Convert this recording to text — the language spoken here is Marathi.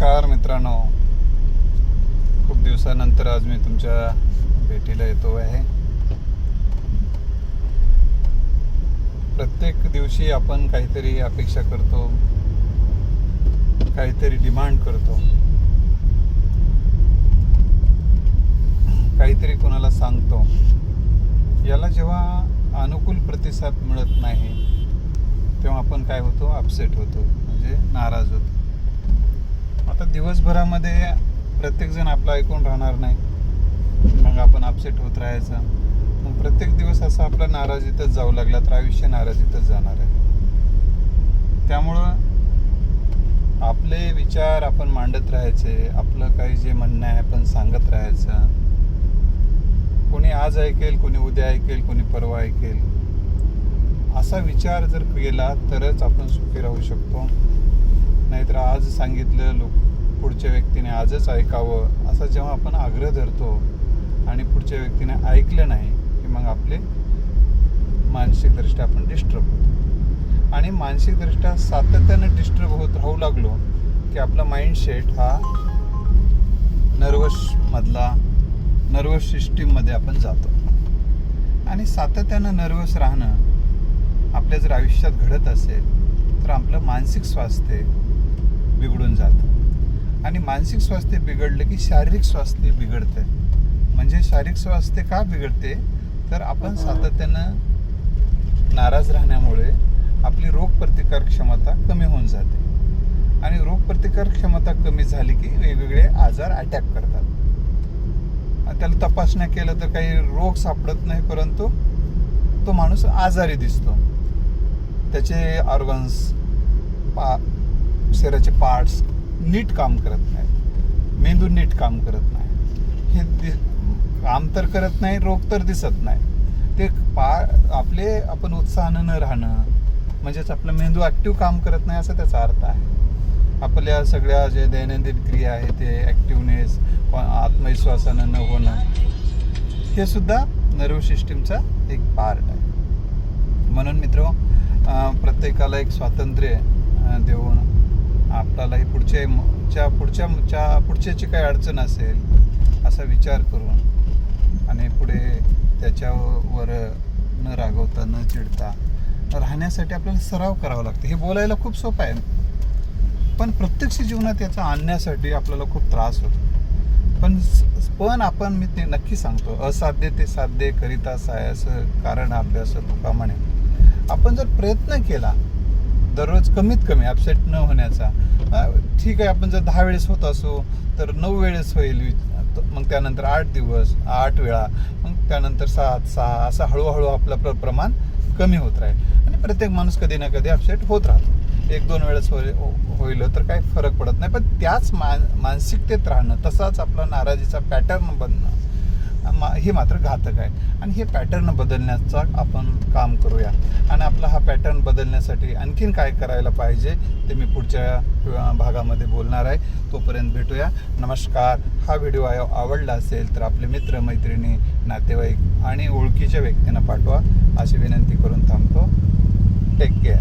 नमस्कार मित्रांनो. खूप दिवसानंतर आज मी तुमच्या भेटीला येतो आहे. प्रत्येक दिवशी आपण काहीतरी अपेक्षा करतो. काहीतरी डिमांड करतो. काहीतरी कोणाला सांगतो. याला जेव्हा अनुकूल प्रतिसाद मिळत नाही तेव्हा आपण काय होतो? अपसेट होतो. म्हणजे नाराज होतो. आता दिवसभरामध्ये प्रत्येकजण आपलं ऐकून राहणार नाही. मग आपण अपसेट होत राहायचं. मग प्रत्येक दिवस असा आपला नाराजीतच जाऊ लागला तर आयुष्य नाराजीतच जाणार आहे. त्यामुळं आपले विचार आपण मांडत राहायचे आपलं काही जे म्हणणं आहे आपण सांगत राहायचं. कोणी आज ऐकेल कोणी उद्या ऐकेल कोणी परवा ऐकेल. असा विचार जर केला तरच आपण सुखी राहू शकतो. नाहीतर आज सांगितलं लोक पुढच्या व्यक्तीने आजच ऐकावं असा जेव्हा आपण आग्रह धरतो आणि पुढच्या व्यक्तीने ऐकलं नाही की मग आपले मानसिकदृष्ट्या आपण डिस्टर्ब होतो. आणि मानसिकदृष्ट्या सातत्यानं डिस्टर्ब होत राहू लागलो की आपला माइंडसेट हा नर्वसमधला नर्वस सिस्टीममध्ये आपण जातो. आणि सातत्यानं नर्वस राहणं आपल्या जर आयुष्यात घडत असेल तर आपलं मानसिक स्वास्थ्य बिघडून जातं. आणि मानसिक स्वास्थ्य बिघडलं की शारीरिक स्वास्थ्य बिघडते म्हणजे शारीरिक स्वास्थ्य का बिघडते? तर आपण सातत्यानं नाराज राहण्यामुळे आपली रोगप्रतिकार क्षमता कमी होऊन जाते. आणि रोगप्रतिकार क्षमता कमी झाली की वेगवेगळे आजार अटॅक करतात. त्याला तपासण्या केलं तर काही रोग सापडत नाही परंतु तो माणूस आजारी दिसतो. त्याचे ऑर्गन्स पा शरीराचे पार्ट्स नीट काम करत नाहीत मेंदू नीट काम करत नाही. हे दि काम तर करत नाही रोग तर दिसत नाही. ते पा आपले आपण उत्साहानं न राहणं म्हणजेच आपलं मेंदू ॲक्टिव्ह काम करत नाही असा त्याचा अर्थ आहे. आपल्या सगळ्या जे दैनंदिन क्रिया आहे ते ॲक्टिवनेस आत्मविश्वासानं न होणं हे सुद्धा नर्व सिस्टीमचा एक पार्ट आहे. म्हणून मित्र प्रत्येकाला एक स्वातंत्र्य देऊन आपल्यालाही पुढच्या च्या पुढच्या च्या पुढच्याची काही अडचण असेल असा विचार करून आणि पुढे त्याच्यावर न रागवता न चिडता राहण्यासाठी आपल्याला सराव करावा लागतो. हे बोलायला खूप सोपं आहे. पण प्रत्यक्ष जीवनात याचा आणण्यासाठी आपल्याला खूप त्रास होतो. पण पण आपण मी ते नक्की सांगतो असाध्य ते साध्य करिता सायास कारण अभ्यास तुका म्हणे. आपण जर प्रयत्न केला दररोज कमीत कमी अपसेट न होण्याचा. ठीक आहे आपण जर दहा वेळेस होत असू तर नऊ वेळेस होईल. मग त्यानंतर आठ दिवस आठ वेळा मग त्यानंतर सात सहा असं हळूहळू आपलं प्र प्रमाण कमी होत राहील. आणि प्रत्येक माणूस कधी ना कधी अपसेट होत राहतो. एक दोन वेळेस होईल होईल तर काही फरक पडत नाही. पण त्याच मान मानसिकतेत राहणं तसाच आपला नाराजीचा पॅटर्न बनणं मा- हे मात्र घातक आहे. आणि हे पॅटर्न बदलण्याचा आपण काम करूया. आणि आपला हा पॅटर्न बदलण्यासाठी आणखीन काय करायला पाहिजे ते मी पुढच्या भागामध्ये बोलणार आहे. तोपर्यंत भेटूया. नमस्कार. हा व्हिडिओ आवडला असेल तर आपले मित्र मैत्रिणी नातेवाईक आणि ओळखीच्या व्यक्तींना पाठवा. अशी विनंती करून थांबतो. Take care